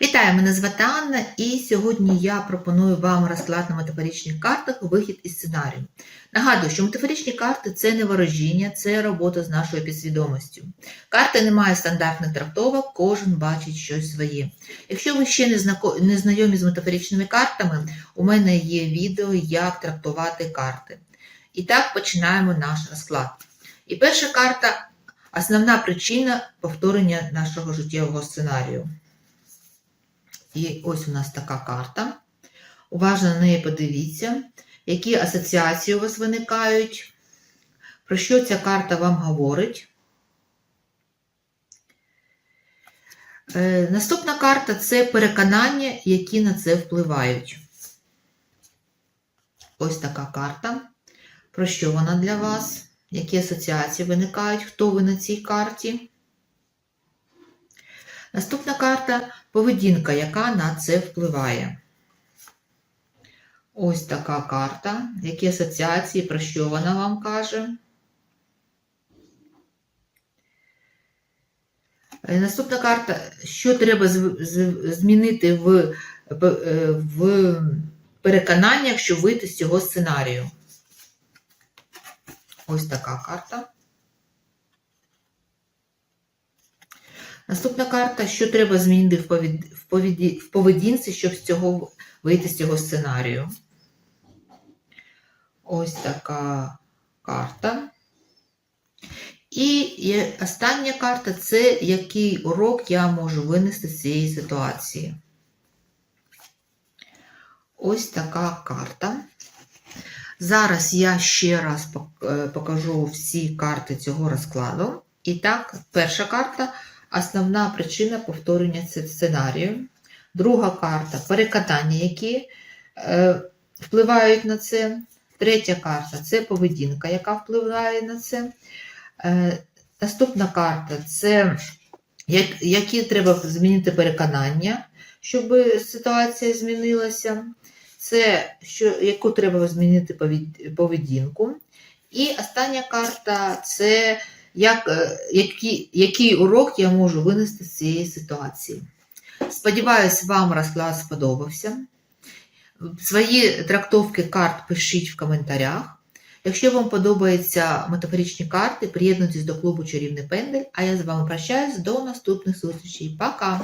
Вітаю, мене звати Анна, і сьогодні я пропоную вам розклад на метафоричних картах вихід із сценарію. Нагадую, що метафоричні карти це не ворожіння, це робота з нашою підсвідомістю. Карти не мають стандартних трактовок, кожен бачить щось своє. Якщо ви ще не, знайомі з метафоричними картами, у мене є відео, як трактувати карти. І так починаємо наш розклад. І перша карта основна причина повторення нашого життєвого сценарію. І ось у нас така карта. Уважно на неї подивіться, які асоціації у вас виникають, про що ця карта вам говорить. Е, Наступна карта це переконання, які на це впливають. Ось така карта. Про що вона для вас? Які асоціації виникають? Хто ви на цій карті? Наступна карта поведінка, яка на це впливає. Ось така карта. Які асоціації, про що вона вам каже? Е, Наступна карта, що треба змінити в, е, в переконаннях, щоб вийти з цього сценарію. Ось така карта. Наступна карта, що треба змінити в, поведінці, щоб з цього вийти з цього сценарію. Ось така карта. І остання карта це який урок я можу винести з цієї ситуації. Ось така карта. Зараз я ще раз е, покажу всі карти цього розкладу. І так, перша карта основна причина повторення ц- сценарію. Друга карта переконання, які е, впливають на це. Третя карта це поведінка, яка впливає на це. Е, наступна карта це як, які треба змінити переконання, щоб ситуація змінилася. Це що, яку треба змінити поведінку. І остання карта це як, які, який, який урок я можу винести з цієї ситуації. Сподіваюсь, вам розклад сподобався. Свої трактовки карт пишіть в коментарях. Якщо вам подобаються метафоричні карти, приєднуйтесь до клубу Чарівний Пендель, а я з вами прощаюсь до наступних зустрічей. Пока!